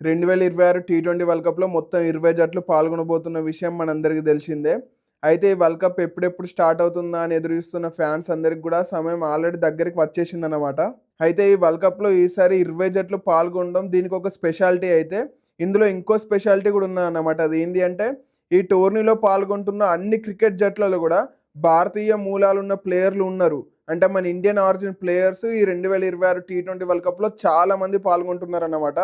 రెండు వేల ఇరవై ఆరు టీ ట్వంటీ వరల్డ్ కప్లో మొత్తం ఇరవై జట్లు పాల్గొనబోతున్న విషయం మనందరికీ తెలిసిందే. అయితే ఈ వరల్డ్ కప్ ఎప్పుడెప్పుడు స్టార్ట్ అవుతుందా అని ఎదురు చూస్తున్న ఫ్యాన్స్ అందరికి కూడా సమయం ఆల్రెడీ దగ్గరికి వచ్చేసిందన్నమాట. అయితే ఈ వరల్డ్ కప్లో ఈసారి ఇరవై జట్లు పాల్గొనడం దీనికి ఒక స్పెషాలిటీ అయితే ఇందులో ఇంకో స్పెషాలిటీ కూడా ఉందన్నమాట. అది ఏంటి అంటే ఈ టోర్నీలో పాల్గొంటున్న అన్ని క్రికెట్ జట్లలో కూడా భారతీయ మూలాలు ఉన్న ప్లేయర్లు ఉన్నారు. అంటే మన ఇండియన్ ఆరిజిన్ ప్లేయర్స్ ఈ రెండు వేల ఇరవై ఆరు టీ ట్వంటీ వరల్డ్ కప్లో చాలా మంది పాల్గొంటున్నారు అన్నమాట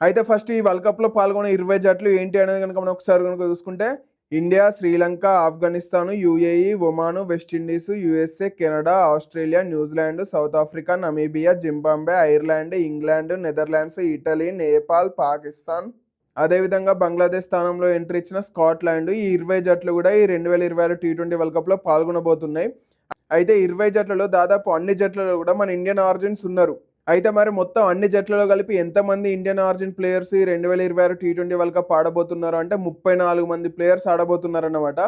అయితే ఫస్ట్ ఈ వరల్డ్ కప్లో పాల్గొనే ఇరవై జట్లు ఏంటి అనేది కనుక మనం ఒకసారి కనుక చూసుకుంటే India Sri Lanka Afghanistan UAE Oman West Indies USA Canada Australia New Zealand South Africa Namibia Zimbabwe Ireland England Netherlands Italy Nepal Pakistan. అదేవిధంగా బంగ్లాదేశ్ స్థానంలో ఎంట్రీ ఇచ్చిన స్కాట్లాండ్ ఈ ఇరవై జట్లు కూడా ఈ రెండు వేల ఇరవై ఆరు టీ ట్వంటీ వరల్డ్ కప్లో పాల్గొనబోతున్నాయి. అయితే ఇరవై జట్లలో దాదాపు అన్ని జట్లలో కూడా మన ఇండియన్ ఆరిజిన్స్ ఉన్నారు. అయితే మరి మొత్తం అన్ని జట్లలో కలిపి ఎంతమంది ఇండియన్ ఆరిజిన్ ప్లేయర్స్ ఈ రెండు వేల ఇరవై ఆరు టీ ట్వంటీ వరల్డ్ కప్ ఆడబోతున్నారు అంటే ముప్పై నాలుగు మంది ప్లేయర్స్ ఆడబోతున్నారు అన్నమాట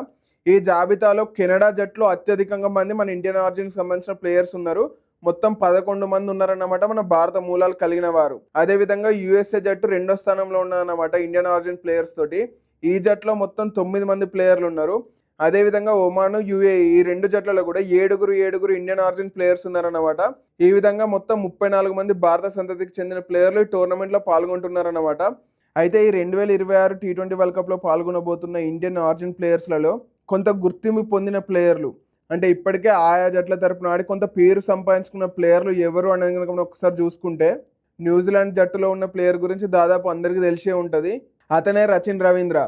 ఈ జాబితాలో కెనడా జట్లో అత్యధికంగా మంది మన ఇండియన్ ఆరిజిన్కి సంబంధించిన ప్లేయర్స్ ఉన్నారు. మొత్తం పదకొండు మంది ఉన్నారన్నమాట మన భారత మూలాలు కలిగిన వారు. అదేవిధంగా యుఎస్ఏ జట్టు రెండో స్థానంలో ఉన్నారన్నమాట ఇండియన్ ఆరిజిన్ ప్లేయర్స్ తోటి. ఈ జట్లో మొత్తం తొమ్మిది మంది ప్లేయర్లు ఉన్నారు. అదేవిధంగా ఒమాను యుఏ ఈ రెండు జట్లలో కూడా ఏడుగురు ఏడుగురు ఇండియన్ ఆరిజిన్ ప్లేయర్స్ ఉన్నారన్నమాట. ఈ విధంగా మొత్తం ముప్పై నాలుగు మంది భారత సంతతికి చెందిన ప్లేయర్లు ఈ టోర్నమెంట్లో పాల్గొంటున్నారన్నమాట. అయితే ఈ రెండు వేల ఇరవై ఆరు టీ ట్వంటీ వరల్డ్ కప్లో పాల్గొనబోతున్న ఇండియన్ ఆరిజిన్ ప్లేయర్స్లలో కొంత గుర్తింపు పొందిన ప్లేయర్లు అంటే ఇప్పటికే ఆయా జట్ల తరపున ఆడి కొంత పేరు సంపాదించుకున్న ప్లేయర్లు ఎవరు అనేది కనుక మనం ఒకసారి చూసుకుంటే న్యూజిలాండ్ జట్టులో ఉన్న ప్లేయర్ గురించి దాదాపు అందరికీ తెలిసే ఉంటుంది. అతనే రచిన్ రవీంద్ర.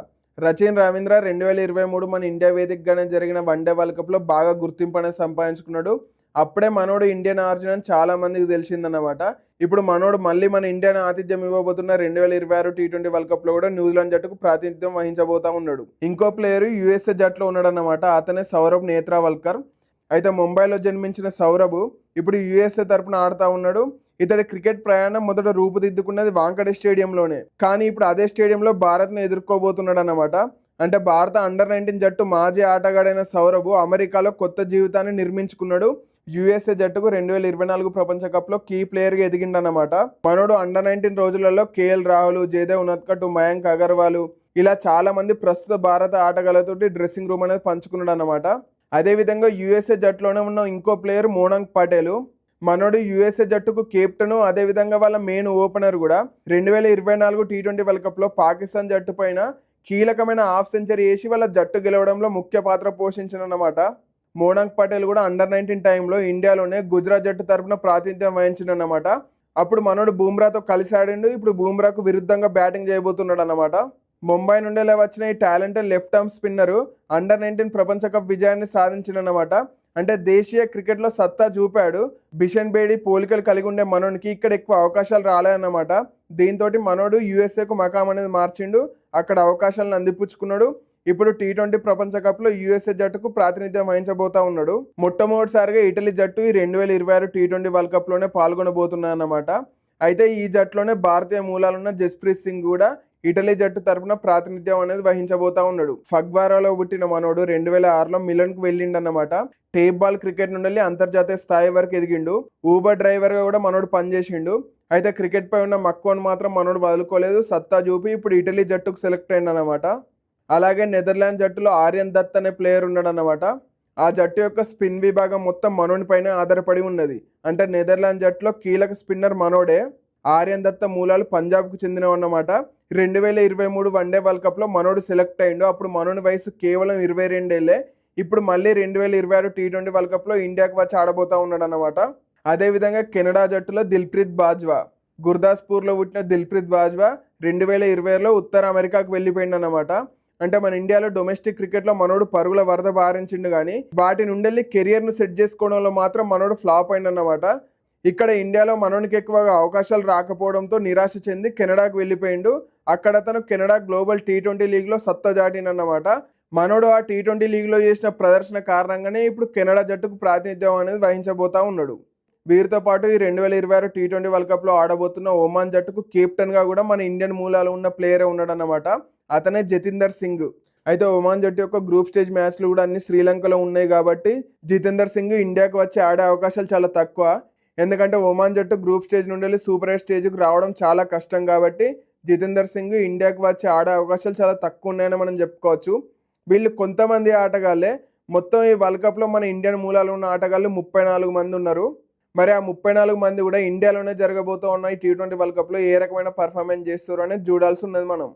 రచిన్ రవీంద్ర రెండు వేల ఇరవై మూడు మన ఇండియా వేదికగానే జరిగిన వన్డే వరల్డ్ కప్లో బాగా గుర్తింపు అనేది సంపాదించుకున్నాడు. అప్పుడే మనోడు ఇండియన్ ఆర్జన్ అని చాలా మందికి తెలిసిందన్నమాట. ఇప్పుడు మనోడు మళ్ళీ మన ఇండియన్ ఆతిథ్యం ఇవ్వబోతున్న రెండు వేల ఇరవై ఆరు టీ ట్వంటీ వరల్డ్ కప్లో కూడా న్యూజిలాండ్ జట్టుకు ప్రాతినిధ్యం వహించబోతా ఉన్నాడు. ఇంకో ప్లేయర్ యుఎస్ఏ జట్టులో ఉన్నాడు అన్నమాట అతనే సౌరభ్ నేత్రావల్కర్. అయితే ముంబైలో జన్మించిన సౌరభ్ ఇప్పుడు యుఎస్ఏ తరపున ఆడుతూ ఉన్నాడు. ఇతడి క్రికెట్ ప్రయాణం మొదట రూపుదిద్దుకున్నది వాంకడే స్టేడియంలోనే. కానీ ఇప్పుడు అదే స్టేడియంలో భారత్ను ఎదుర్కోబోతున్నాడు అన్నమాట అంటే భారత అండర్ నైన్టీన్ జట్టు మాజీ ఆటగాడైన సౌరభ్ అమెరికాలో కొత్త జీవితాన్ని నిర్మించుకున్నాడు. యుఎస్ఏ జట్టుకు రెండు వేల ఇరవై నాలుగు ప్రపంచ కప్లో కీ ప్లేయర్గా ఎదిగిండనమాట మనోడు అండర్ నైన్టీన్ రోజులలో కేఎల్ రాహుల్ జయదేవ్ ఉనత్కట్ మయాంక్ అగర్వాల్ ఇలా చాలామంది ప్రస్తుత భారత ఆటగాళ్ళతోటి డ్రెస్సింగ్ రూమ్ అనేది పంచుకున్నాడు అనమాట అదేవిధంగా యుఎస్ఏ జట్టులోనే ఉన్న ఇంకో ప్లేయర్ మోనంక్ పటేల్. మనోడు యుఎస్ఏ జట్టుకు కెప్టెను అదేవిధంగా వాళ్ళ మెయిన్ ఓపెనర్ కూడా. రెండు వేల ఇరవై నాలుగు టీ ట్వంటీ వరల్డ్ కప్లో పాకిస్తాన్ జట్టు పైన కీలకమైన హాఫ్ సెంచరీ వేసి వాళ్ళ జట్టు గెలవడంలో ముఖ్య పాత్ర పోషించినన్నమాట మోనాంక్ పటేల్ కూడా అండర్ నైన్టీన్ టైంలో ఇండియాలోనే గుజరాత్ జట్టు తరపున ప్రాతినిధ్యం వహించిందన్నమాట. అప్పుడు మనోడు బూమ్రాతో కలిసి ఆడిండు ఇప్పుడు బూమ్రాకు విరుద్ధంగా బ్యాటింగ్ చేయబోతున్నాడు అన్నమాట ముంబై నుండి వచ్చిన ఈ talented left arm spinner under nineteen ప్రపంచ కప్ విజయాన్ని సాధించినన్నమాట అంటే దేశీయ క్రికెట్లో సత్తా చూపాడు. బిషన్ బేడి పోలికలు కలిగి ఉండే మనోనికి ఇక్కడ ఎక్కువ అవకాశాలు రాలేదన్నమాట. దీంతో మనోడు యుఎస్ఏకు మకాం అనేది మార్చిండు. అక్కడ అవకాశాలను అందిపుచ్చుకున్నాడు. ఇప్పుడు టీ ట్వంటీ ప్రపంచ కప్లో యుఎస్ఏ జట్టుకు ప్రాతినిధ్యం వహించబోతా ఉన్నాడు. మొట్టమొదటిసారిగా ఇటలీ జట్టు ఈ రెండు వేల ఇరవై ఆరు టీ ట్వంటీ వరల్డ్ కప్లోనే పాల్గొనబోతున్నాయన్నమాట. అయితే ఈ జట్టులోనే భారతీయ మూలాలున్న జస్ప్రీత్ సింగ్ కూడా ఇటలీ జట్టు తరపున ప్రాతినిధ్యం అనేది వహించబోతా ఉన్నాడు. ఫగ్వారాలో పుట్టిన మనోడు రెండు వేల ఆరులో మిలన్కు వెళ్ళిండన్నమాట. టేప్ బాల్ క్రికెట్ నుండి అంతర్జాతీయ స్థాయి వరకు ఎదిగిండు. ఊబర్ డ్రైవర్గా కూడా మనోడు పనిచేసిండు. అయితే క్రికెట్ పై ఉన్న మక్కువను మాత్రం మనోడు వదులుకోలేదు. సత్తా చూపి ఇప్పుడు ఇటలీ జట్టుకు సెలెక్ట్ అయిందన్నమాట అలాగే నెదర్లాండ్ జట్టులో ఆర్యన్ దత్ అనే ప్లేయర్ ఉన్నాడన్నమాట. ఆ జట్టు యొక్క స్పిన్ విభాగం మొత్తం మనోని పైన ఆధారపడి ఉన్నది. అంటే నెదర్లాండ్ జట్టులో కీలక స్పిన్నర్ మనోడే. ఆర్యన్ దత్త మూలాలు పంజాబ్కు చెందినవన్నమాట. రెండు వేల ఇరవై మూడు వన్డే వరల్డ్ కప్లో మనోడు సెలెక్ట్ అయ్యిండు. అప్పుడు మనోడి వయసు కేవలం ఇరవై రెండేళ్ళే ఇప్పుడు మళ్ళీ రెండు వేల ఇరవై ఆరు టీ ట్వంటీ వరల్డ్ కప్లో ఇండియాకి వచ్చి ఆడబోతా ఉన్నాడు అనమాట అదేవిధంగా కెనడా జట్టులో దిల్ప్రీత్ బాజ్వా గుర్దాస్పూర్లో పుట్టిన దిల్ప్రీత్ బాజ్వా రెండు వేల ఇరవైలో ఉత్తర అమెరికాకు వెళ్ళిపోయిండు అనమాట అంటే మన ఇండియాలో డొమెస్టిక్ క్రికెట్లో మనోడు పరుగుల వరద బారించిండు కానీ వాటి నుండి కెరియర్ను సెట్ చేసుకోవడంలో మాత్రం మనోడు ఫ్లాప్ అయిందన్నమాట ఇక్కడ ఇండియాలో మనోనికి ఎక్కువగా అవకాశాలు రాకపోవడంతో నిరాశ చెంది కెనడాకు వెళ్ళిపోయిండు. అక్కడ అతను కెనడా గ్లోబల్ టీ ట్వంటీ లీగ్లో సత్తా జాటినన్నమాట మనోడు ఆ టీ ట్వంటీ లీగ్లో చేసిన ప్రదర్శన కారణంగానే ఇప్పుడు కెనడా జట్టుకు ప్రాతినిధ్యం అనేది వహించబోతా ఉన్నాడు. వీరితో పాటు ఈ రెండు వేల ఇరవై ఆరు టీ ట్వంటీ వరల్డ్ కప్లో ఆడబోతున్న ఒమాన్ జట్టుకు కెప్టెన్గా కూడా మన ఇండియన్ మూలాలు ఉన్న ప్లేయరే ఉన్నాడన్నమాట. అతనే జతీందర్ సింగ్. అయితే ఒమాన్ జట్టు యొక్క గ్రూప్ స్టేజ్ మ్యాచ్లు కూడా అన్ని శ్రీలంకలో ఉన్నాయి కాబట్టి జితేందర్ సింగ్ ఇండియాకు వచ్చి ఆడే అవకాశాలు చాలా తక్కువ. ఎందుకంటే ఒమాన్ జట్టు గ్రూప్ స్టేజ్ నుండి వెళ్ళి సూపర్ ఎయిట్ స్టేజ్కి రావడం చాలా కష్టం కాబట్టి జితేందర్ సింగ్ ఇండియాకి వచ్చి ఆడే అవకాశాలు చాలా తక్కువ ఉన్నాయని మనం చెప్పుకోవచ్చు. వీళ్ళు కొంతమంది ఆటగాళ్ళే. మొత్తం ఈ వరల్డ్ కప్లో మన ఇండియన్ మూలాలు ఉన్న ఆటగాళ్ళు ముప్పై నాలుగు మంది ఉన్నారు. మరి ఆ ముప్పై నాలుగు మంది కూడా ఇండియాలోనే జరగబోతూ ఉన్నాయి టీ ట్వంటీ వరల్డ్ కప్లో ఏ రకమైన పర్ఫార్మెన్స్ చేస్తారు అనేది చూడాల్సి ఉన్నది మనం.